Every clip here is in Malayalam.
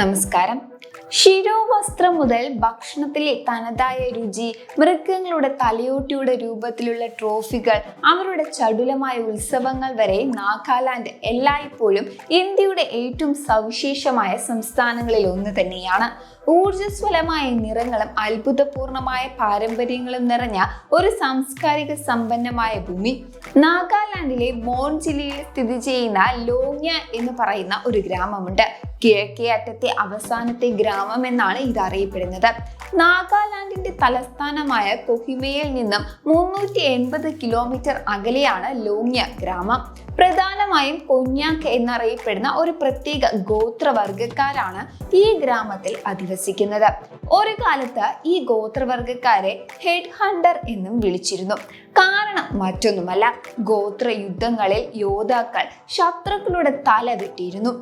നമസ്കാരം. ശിരോവസ്ത്രം മുതൽ ഭക്ഷണത്തിലെ തനതായ രുചി മൃഗങ്ങളുടെ തലയോട്ടിയുടെ രൂപത്തിലുള്ള ട്രോഫികൾ അവരുടെ ചടുലമായ ഉത്സവങ്ങൾ വരെ നാഗാലാൻഡ് എല്ലായ്പ്പോഴും ഇന്ത്യയുടെ ഏറ്റവും സവിശേഷമായ സംസ്ഥാനങ്ങളിൽ ഒന്ന് തന്നെയാണ്. ഊർജസ്വലമായ നിറങ്ങളും അത്ഭുതപൂർണമായ പാരമ്പര്യങ്ങളും നിറഞ്ഞ ഒരു സാംസ്കാരിക സമ്പന്നമായ ഭൂമി. നാഗാലാൻഡിലെ മോൺ ജില്ലയിൽ സ്ഥിതി ചെയ്യുന്ന ലോങ്യ എന്ന് പറയുന്ന ഒരു ഗ്രാമമുണ്ട്. കിഴക്കേ അറ്റത്തെ അവസാനത്തെ ഗ്രാമം എന്നാണ് ഇത് അറിയപ്പെടുന്നത്. നാഗാലാൻഡിന്റെ തലസ്ഥാനമായ കൊഹിമയിൽ നിന്നും മുന്നൂറ്റി എൺപത് കിലോമീറ്റർ അകലെയാണ് ലോങ്യ ഗ്രാമം. പ്രധാനമായും കൊഞ്ഞാക്ക് എന്നറിയപ്പെടുന്ന ഒരു പ്രത്യേക ഗോത്രവർഗക്കാരാണ് ഈ ഗ്രാമത്തിൽ അധിവസിക്കുന്നത്. ഒരു കാലത്ത് ഈ ഗോത്രവർഗക്കാരെ ഹെഡ് ഹണ്ടർ എന്നും വിളിച്ചിരുന്നു. കാരണം മറ്റൊന്നുമല്ല ഗോത്ര യുദ്ധങ്ങളിൽ യോദ്ധാക്കൾ ശത്രുക്കളുടെ തല വെട്ടിയിരുന്നു.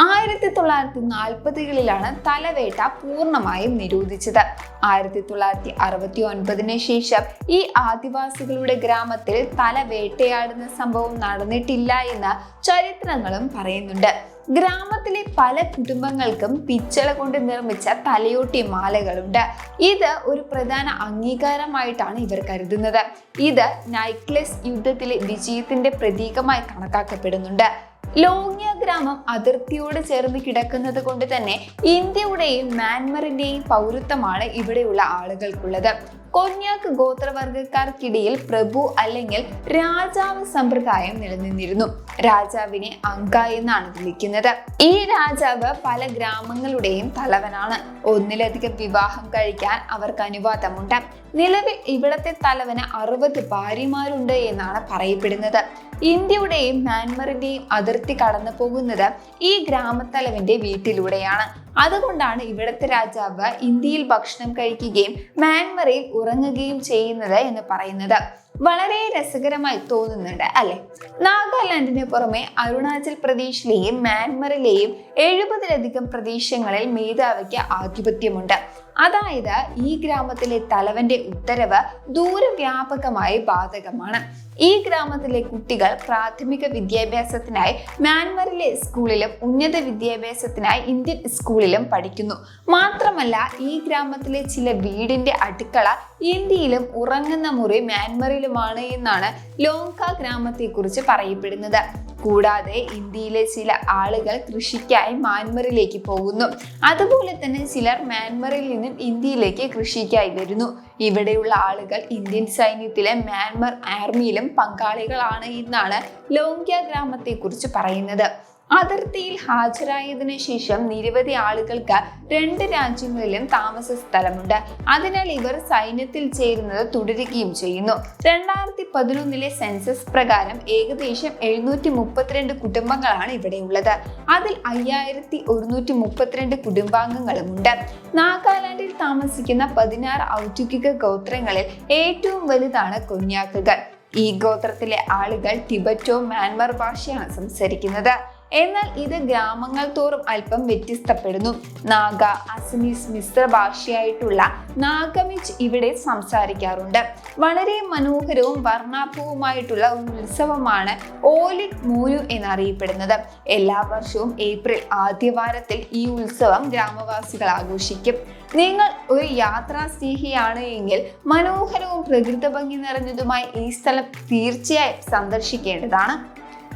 ആയിരത്തി തൊള്ളായിരത്തി നാൽപ്പതുകളിലാണ് തലവേട്ട പൂർണമായും നിരോധിച്ചത്. ആയിരത്തി തൊള്ളായിരത്തി അറുപത്തി ഒൻപതിന് ശേഷം ഈ ആദിവാസികളുടെ ഗ്രാമത്തിൽ തലവേട്ടയാടുന്ന സംഭവം നടന്നിട്ടില്ല എന്ന് ചരിത്രങ്ങളും പറയുന്നുണ്ട്. ഗ്രാമത്തിലെ പല കുടുംബങ്ങൾക്കും പിച്ചള കൊണ്ട് നിർമ്മിച്ച തലയോട്ടി മാലകളുണ്ട്. ഇത് ഒരു പ്രധാന അംഗീകാരമായിട്ടാണ് ഇവർ കരുതുന്നത്. ഇത് നൈക്ലെസ് യുദ്ധത്തിലെ വിജയത്തിന്റെ പ്രതീകമായി കണക്കാക്കപ്പെടുന്നുണ്ട്. ലോങ്യ ഗ്രാമം അതിർത്തിയോട് ചേർന്ന് കിടക്കുന്നത് കൊണ്ട് തന്നെ ഇന്ത്യയുടെയും മ്യാൻമറിന്റെയും പൗരത്വമാണ് ഇവിടെയുള്ള ആളുകൾക്കുള്ളത്. കൊന്യാക്ക് ഗോത്രവർഗക്കാർക്കിടയിൽ പ്രഭു അല്ലെങ്കിൽ രാജാവ് സമ്പ്രദായം നിലനിന്നിരുന്നു. രാജാവിനെ അങ്ക എന്നാണ് വിളിക്കുന്നത്. ഈ രാജാവ് പല ഗ്രാമങ്ങളുടെയും തലവനാണ്. ഒന്നിലധികം വിവാഹം കഴിക്കാൻ അവർക്ക് അനുവാദമുണ്ട്. നിലവിൽ ഇവിടത്തെ തലവന് അറുപത് ഭാര്യമാരുണ്ട് എന്നാണ് പറയപ്പെടുന്നത്. ഇന്ത്യയുടെയും മ്യാൻമറിന്റെയും അതിർത്തി കടന്നു പോകുന്നത് ഈ ഗ്രാമത്തലവന്റെ വീട്ടിലൂടെയാണ്. അതുകൊണ്ടാണ് ഇവിടുത്തെ രാജാവ് ഇന്ത്യയിൽ ഭക്ഷണം കഴിക്കുകയും മ്യാൻമറിൽ ഉറങ്ങുകയും ചെയ്യുന്നത് എന്ന് പറയുന്നത്. വളരെ രസകരമായി തോന്നുന്നുണ്ട് അല്ലെ? നാഗാലാൻഡിന് പുറമെ അരുണാചൽ പ്രദേശിലെയും മ്യാൻമറിലെയും എഴുപതിലധികം പ്രദേശങ്ങളിൽ മേധാവിക്ക് ആധിപത്യമുണ്ട്. അതായത് ഈ ഗ്രാമത്തിലെ തലവന്റെ ഉത്തരവ് ദൂരവ്യാപകമായി ബാധകമാണ്. ഈ ഗ്രാമത്തിലെ കുട്ടികൾ പ്രാഥമിക വിദ്യാഭ്യാസത്തിനായി മ്യാൻമറിലെ സ്കൂളിലും ഉന്നത വിദ്യാഭ്യാസത്തിനായി ഇന്ത്യൻ സ്കൂളിലും പഠിക്കുന്നു. മാത്രമല്ല ഈ ഗ്രാമത്തിലെ ചില വീടിന്റെ അടുക്കള ഇന്ത്യയിലും ഉറങ്ങുന്ന മുറി മ്യാൻമറിലുമാണ് എന്നാണ് ലോങ്ക ഗ്രാമത്തെക്കുറിച്ച് പറയപ്പെടുന്നത്. കൂടാതെ ഇന്ത്യയിലെ ചില ആളുകൾ കൃഷിക്കായി മ്യാൻമറിലേക്ക് പോകുന്നു. അതുപോലെ തന്നെ ചിലർ മ്യാൻമറിൽ നിന്നും ഇന്ത്യയിലേക്ക് കൃഷിക്കായി വരുന്നു. ഇവിടെയുള്ള ആളുകൾ ഇന്ത്യൻ സൈന്യത്തിലെ മ്യാൻമർ ആർമിയിലും പങ്കാളികളാണ് എന്നാണ് ലോങ്ക്യ ഗ്രാമത്തെക്കുറിച്ച് പറയുന്നത്. അതിർത്തിയിൽ ഹാജരായതിനു ശേഷം നിരവധി ആളുകൾക്ക് രണ്ട് രാജ്യങ്ങളിലും താമസ സ്ഥലമുണ്ട്. അതിനാൽ ഇവർ സൈന്യത്തിൽ ചേരുന്നത് തുടരുകയും ചെയ്യുന്നു. രണ്ടായിരത്തി പതിനൊന്നിലെ സെൻസസ് പ്രകാരം ഏകദേശം എഴുന്നൂറ്റി മുപ്പത്തിരണ്ട് കുടുംബങ്ങളാണ് ഇവിടെയുള്ളത്. അതിൽ അയ്യായിരത്തി ഒരുന്നൂറ്റി മുപ്പത്തിരണ്ട് കുടുംബാംഗങ്ങളുമുണ്ട്. നാഗാലാൻഡിൽ താമസിക്കുന്ന പതിനാറ് ഔദ്യോഗിക ഗോത്രങ്ങളിൽ ഏറ്റവും വലുതാണ് കുഞ്ഞാക്കുകൾ. ഈ ഗോത്രത്തിലെ ആളുകൾ ടിബറ്റോ മ്യാൻമർ ഭാഷയാണ് സംസാരിക്കുന്നത്. എന്നാൽ ഇത് ഗ്രാമങ്ങൾ തോറും അല്പം വ്യത്യസ്തപ്പെടുന്നു. നാഗ അസമീസ് മിശ്ര ഭാഷയായിട്ടുള്ള നാഗമിച്ച് ഇവിടെ സംസാരിക്കാറുണ്ട്. വളരെ മനോഹരവും വർണാഭവുമായിട്ടുള്ള ഒരു ഉത്സവമാണ് ഓലിക് മൂനു എന്നറിയപ്പെടുന്നത്. എല്ലാ വർഷവും ഏപ്രിൽ ആദ്യവാരത്തിൽ ഈ ഉത്സവം ഗ്രാമവാസികൾ ആഘോഷിക്കും. നിങ്ങൾ ഒരു യാത്രാ സ്നേഹിയാണ് എങ്കിൽ മനോഹരവും പ്രകൃതി ഭംഗി നിറഞ്ഞതുമായി ഈ സ്ഥലം തീർച്ചയായും സന്ദർശിക്കേണ്ടതാണ്.